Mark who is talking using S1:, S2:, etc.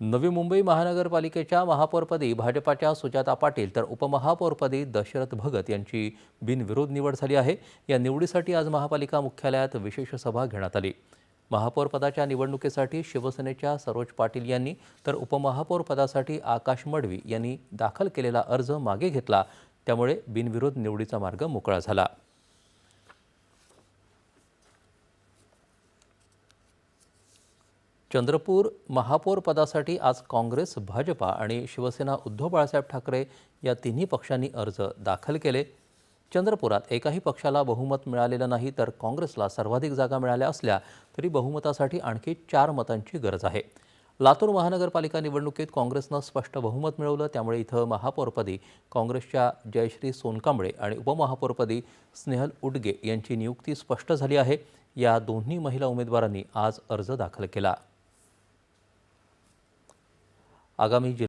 S1: नवी मुंबई महानगरपालिकेच्या महापौरपदी भाजपाच्या सुजाता पाटील तर उपमहापौरपदी दशरथ भगत यांची बिनविरोध निवड झाली आहे. या निवडीसाठी आज महापालिका मुख्यालयात विशेष सभा घेण्यात आली. महापौरपदाच्या निवडणुकीसाठी शिवसेनेच्या सरोज पाटील यांनी तर उपमहापौरपदासाठी आकाश मडवी यांनी दाखल केलेला अर्ज मागे घेतला. त्यामुळे बिनविरोध निवडीचा मार्ग मोकळा झाला. चंद्रपूर महापौर पदासाठी आज काँग्रेस भाजपा आणि शिवसेना उद्धव बाळासाहेब ठाकरे या तिन्ही पक्षांनी अर्ज दाखल केले. चंद्रपुरात एकाही पक्षाला बहुमत मिळालेलं नाही तर काँग्रेसला सर्वाधिक जागा मिळाल्या असल्या तरी बहुमतासाठी आणखी चार मतांची गरज आहे. लातूर महानगरपालिका निवडणुकीत काँग्रेसनं स्पष्ट बहुमत मिळवलं त्यामुळे इथं महापौरपदी काँग्रेसच्या जयश्री सोनकांबळे आणि उपमहापौरपदी स्नेहल उडगे यांची नियुक्ती स्पष्ट झाली आहे. या दोन्ही महिला उमेदवारांनी आज अर्ज दाखल केला. আগামী যে